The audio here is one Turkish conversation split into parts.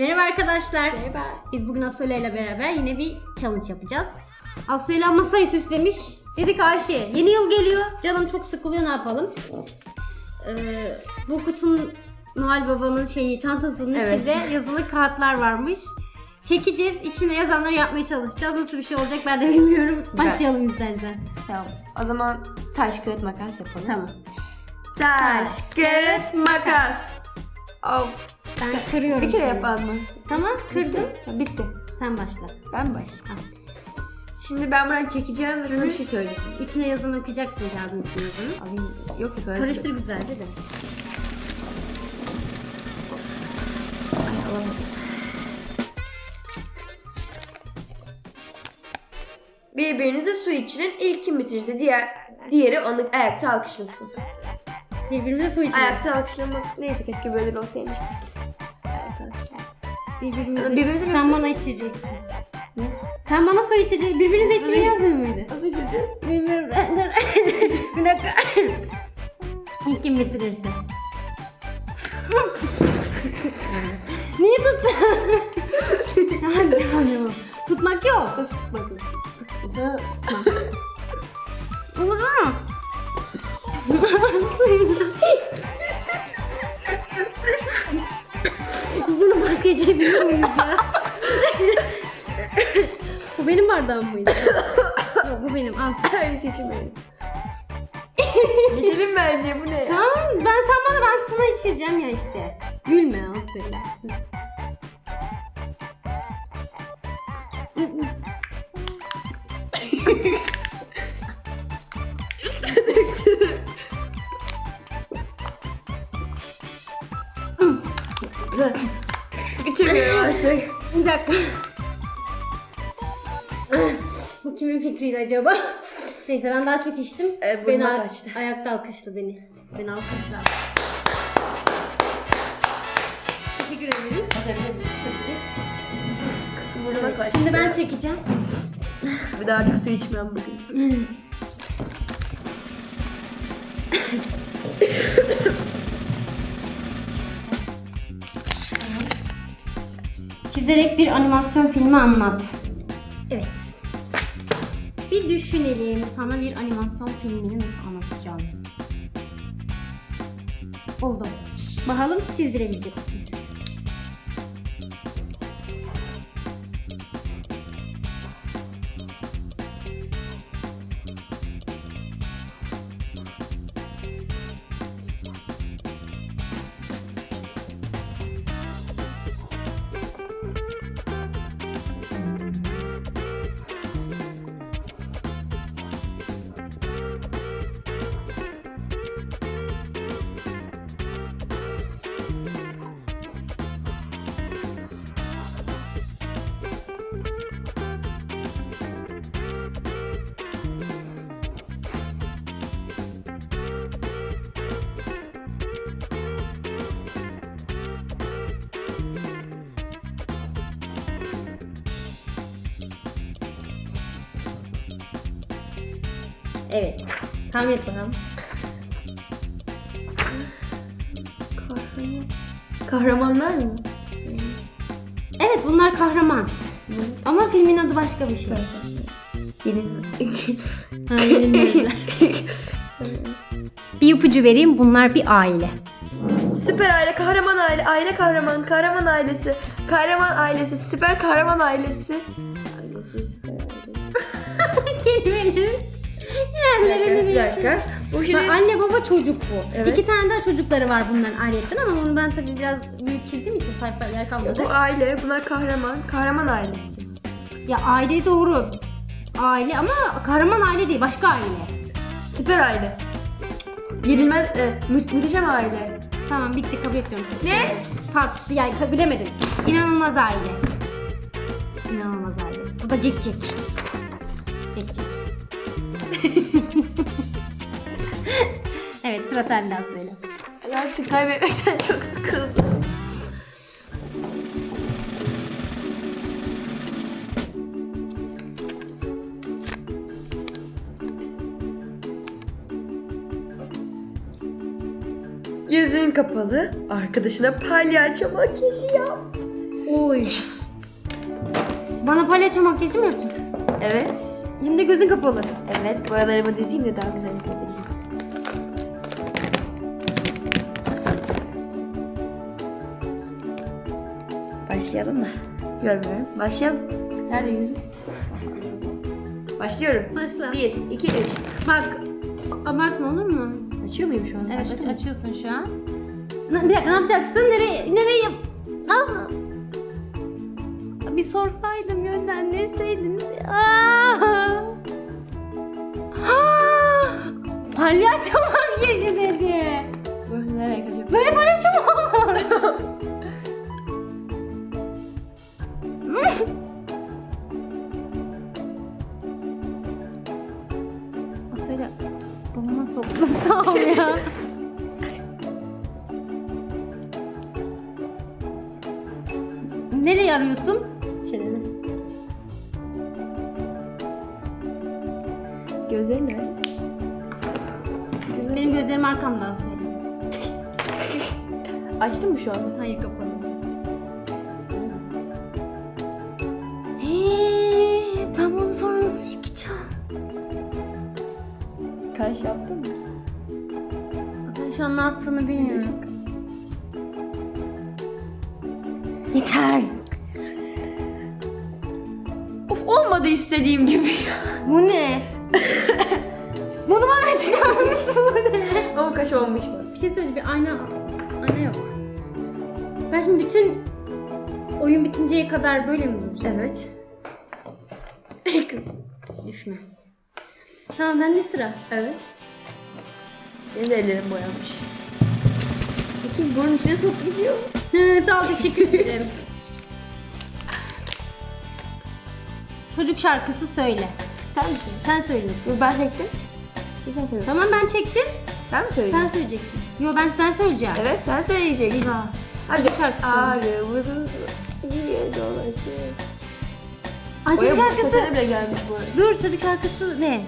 Merhaba arkadaşlar. Merhaba. Biz bugün Asya ile beraber yine bir challenge yapacağız. Asya masayı süslemiş. Dedik Ayşe yeni yıl geliyor. Canım çok sıkılıyor ne yapalım? Ee, bu kutunun Noel Baba'nın şeyi çantasının Evet. içinde yazılı kağıtlar varmış. Çekeceğiz. içine yazanları yapmaya çalışacağız. Nasıl bir şey olacak ben de bilmiyorum. Güzel. Başlayalım istersen. Tamam. O zaman taş kağıt makas yapalım. Tamam. Taş kağıt makas. Of. Ben kırıyorum. Bir kere seni. yapalım mı? Tamam kırdım. Bitti. Sen başla. Ben mi başlayayım? Şimdi ben buradan çekeceğim ve sana bir şey söyleyeceğim. İçine yazanı okuyacaksın kağıdın içine yazanı. Alayım. Yok yok öyle. Karıştır güzelce de. Ay alamadım. Birbirinize su içirin. İlk kim bitirirse diğer diğeri onu ayakta alkışlasın. Birbirimize su içelim. Ayakta alkışlamak neyse keşke böyle olsaymış. Birbirimize, Birbirimize mi sen bana içireceksin. Sen bana su içeceksin. Birbirinize içmeyi yazmıyor muydu? Nasıl içeceğiz? Birbirimize. bir dakika. İlk kim bitirirse. Niye tuttun? Hadi devam devam. Tutmak yok. Bakın. Olur mu? vazgeçebiliyor muyuz ya? bu benim bardağım mıydı? Yok bu benim al. Hayır seçmeyelim. Geçelim bence bu ne ya? Tamam ben sen bana ben sana içireceğim ya işte. Gülme o Bir dakika. Bu kimin fikriydi acaba? Neyse ben daha çok içtim. Ee, beni kaçtı. ayakta alkışlı beni. Beni alkışla. Teşekkür ederim. Burnuma kaçtı. şimdi ben çekeceğim. Bir daha artık su içmem bugün. Çizerek bir animasyon filmi anlat. Evet. Bir düşünelim. Sana bir animasyon filmini nasıl anlatacağım? Oldu. Bakalım siz bilebilecek Evet. Tahmin et bakalım. Kahraman. Kahramanlar mı? Evet bunlar kahraman. Ama filmin adı başka bir şey. Ha, yenilmezler. bir ipucu vereyim. Bunlar bir aile. Süper aile, kahraman aile, aile kahraman, kahraman ailesi, kahraman ailesi, süper kahraman ailesi. Ailesi, süper ailesi. Kelimelerin Bir dakika, bir dakika. Bu Bak, şimdi... anne baba çocuk bu. Evet. İki tane daha çocukları var bunların ayrıyetten ama bunu ben tabii biraz büyük çizdiğim için sayfa yer kalmadı. Bu aile, bunlar kahraman, kahraman ailesi. Ya aile doğru. Aile ama kahraman aile değil başka aile. Süper aile. Yenilmez, e, mü- muhteşem aile. Tamam bitti kabul etmiyorum. Ne? Pas. Yani kabul bilemedim. İnanılmaz aile. İnanılmaz aile. Bu da. Jack Jack. evet sıra sende söyle. Ay, Artık kaybetmekten çok sıkıldım. Gözün kapalı, arkadaşına palyaço makyajı yap. Oy. Bana palyaço makyajı mı yapacaksın? Evet. Hem de gözün kapalı. Evet boyalarımı dizeyim de daha güzel göstereyim. Başlayalım mı? Görmüyorum. Başlayalım. Nerede yüzün? Başlıyorum. Başla. 1, 2, 3. Bak abartma olur mu? Açıyor muyum şu an? Evet aç- açıyorsun şu an. Ne- Bir dakika ne yapacaksın? Nereye, nereye yap... Nasıl? Bir sorsaydım yönlendirseydiniz. Aa! Aa! Palyaço makyajı dedi. Gözlerin nerede? Benim gözlerim arkamdan söyle. Açtın mı şu an? Hayır kapalı. Hey, ben bunu sonra nasıl yıkayacağım? Kaş yaptın mı? Ben şu an ne yaptığını bilmiyorum. Yeter. Of olmadı istediğim gibi. Bu ne? Bunu bana çıkarmışsın bu ne? Ama kaş olmuş mu? Bir şey söyleyeceğim bir ayna ayna yok. Ben şimdi bütün oyun bitinceye kadar böyle mi duracağım? Evet. Kız düşme. Tamam bende sıra. Evet. Benim de ellerim boyanmış. Bakayım burnun içine sokuluyor. Hı, sağ ol teşekkür ederim. Çocuk şarkısı söyle. Sen misin? Sen söylüyorsun. Ben çektim. Bir sen söyle. Tamam ben çektim. Ben mi Sen söyleyeceğim? söyleyeceksin. Yo ben ben söyleyeceğim. Evet sen söyleyeceksin. Güzel. Hadi şarkısı. Ağrı vıdı diye dolaşır. Ay çocuk şarkısı. bile gelmiş bu arada. Dur çocuk şarkısı ne?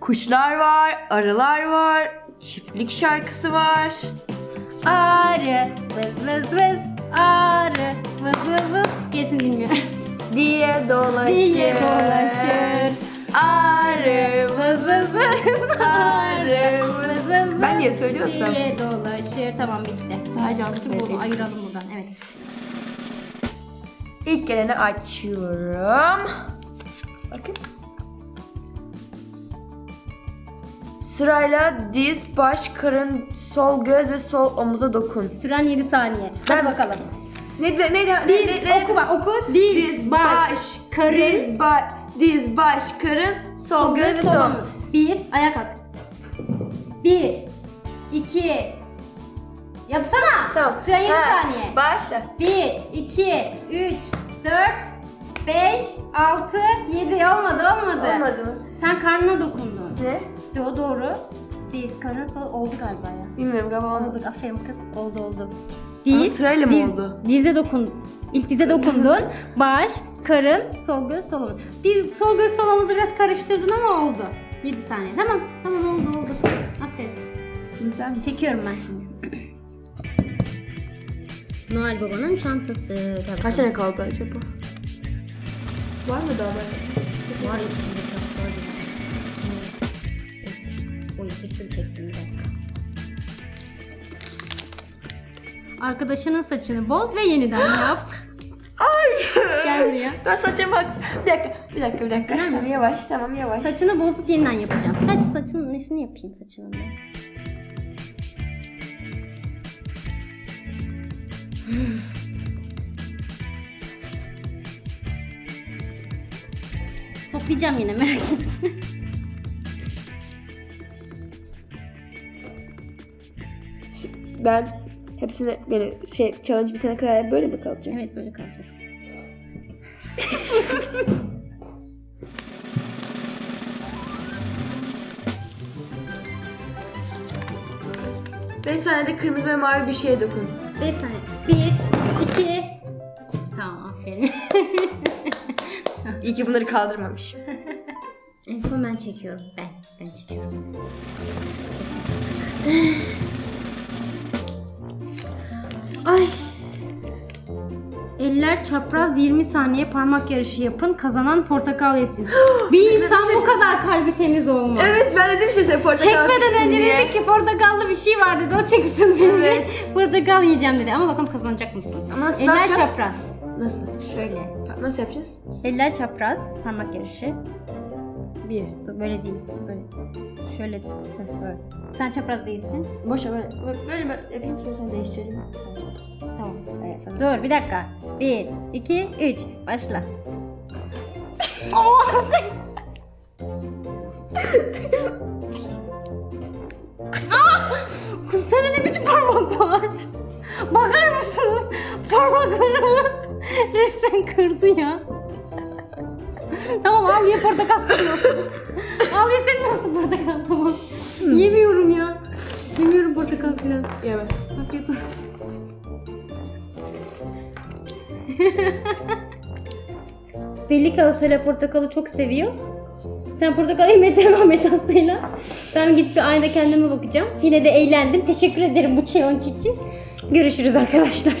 Kuşlar var, arılar var, çiftlik şarkısı var. Arı vız vız vız arı vız vız vız gerisini bilmiyorum. Diye dolaşır. Diye dolaşır. Arı Vız vız vız arı vız vız vız Ben niye söylüyorsam? Diye dolaşır. Tamam bitti. Daha canlı Bu söyleseydim. ayıralım buradan evet. İlk geleni açıyorum. Bakın. Sırayla diz, baş, karın, sol göz ve sol omuza dokun. Süren 7 saniye. Hadi Ben- bakalım. Ne ne ne ne Diz, ne, ne, oku bak oku. Diz, baş, karın, diz, baş, diz, baş, karın, sol, göz ve sol. omuz. Bir, ayak kalk. Bir, iki, yapsana. Tamam. Süren 7 Ha, saniye. Başla. 1, 2, 3, 4, 5, 6, 7 olmadı olmadı. Olmadı mı? Sen karnına dokundun. Ne? Yo doğru. Diz, karın, sol oldu galiba ya. Bilmiyorum galiba olmadı. Oldu aferin kız. Oldu oldu. Ama sırayla mı diz- oldu? Dize dokun. İlk dize dokundun. Baş, karın, sol göz, sol omuz. Bir sol göz, sol omuzu biraz karıştırdın ama oldu. 7 saniye. Tamam. Tamam oldu oldu. Aferin. Güzel? Çekiyorum ben şimdi. Noel Baba'nın çantası. Gel Kaç tane kaldı acaba? Var mı daha böyle? Var içinde biraz var. Evet. Oy seçim çektim bir dakika. Arkadaşının saçını boz ve yeniden yap. Ay! Gel buraya. Ben saçıma bak. Bir dakika, bir dakika, bir dakika. Tamam, yavaş, tamam yavaş. Saçını bozup yeniden yapacağım. Kaç saçın nesini yapayım saçının ben? Toplayacağım yine merak etme. Ben hepsine yani şey challenge bitene kadar böyle mi kalacağım? Evet böyle kalacaksın. Beş tane de kırmızı ve mavi bir şeye dokun. 5 saniye. 1, 2. Tamam aferin. İyi ki bunları kaldırmamış. en son ben çekiyorum. Ben. Ben çekiyorum. Eller çapraz 20 saniye parmak yarışı yapın. Kazanan portakal yesin. bir insan bu kadar kalbi temiz olmaz. Evet ben dedim işte portakal Çekmeden önce diye. dedik ki portakallı bir şey var dedi. O çıksın dedi. Evet. Portakal yiyeceğim dedi. Ama bakalım kazanacak mısın? Ama nasıl Eller yapacağım? çapraz. Nasıl? Şöyle. Nasıl yapacağız? Eller çapraz. Parmak yarışı. Bir. Dur böyle değil. Böyle. Şöyle. Böyle. Sen çapraz değilsin. Boşa böyle. Böyle, böyle yapayım sonra sen değiştirelim. Tamam. Evet, Dur bir dakika. Bir, iki, üç. Başla. Oh, sen... Sende ne biçim parmak var? Bakar mısınız? Parmaklarımı resmen kırdı ya. tamam al ye portakal sanıyorsun. Al ye sen nasıl portakal tamam. Yemiyorum ya. Yemiyorum portakal falan. Evet. Afiyet olsun. Belli ki portakalı çok seviyor. Sen portakal yemeye devam et Asya'yla. Ben gidip bir aynada kendime bakacağım. Yine de eğlendim. Teşekkür ederim bu challenge için. Görüşürüz arkadaşlar.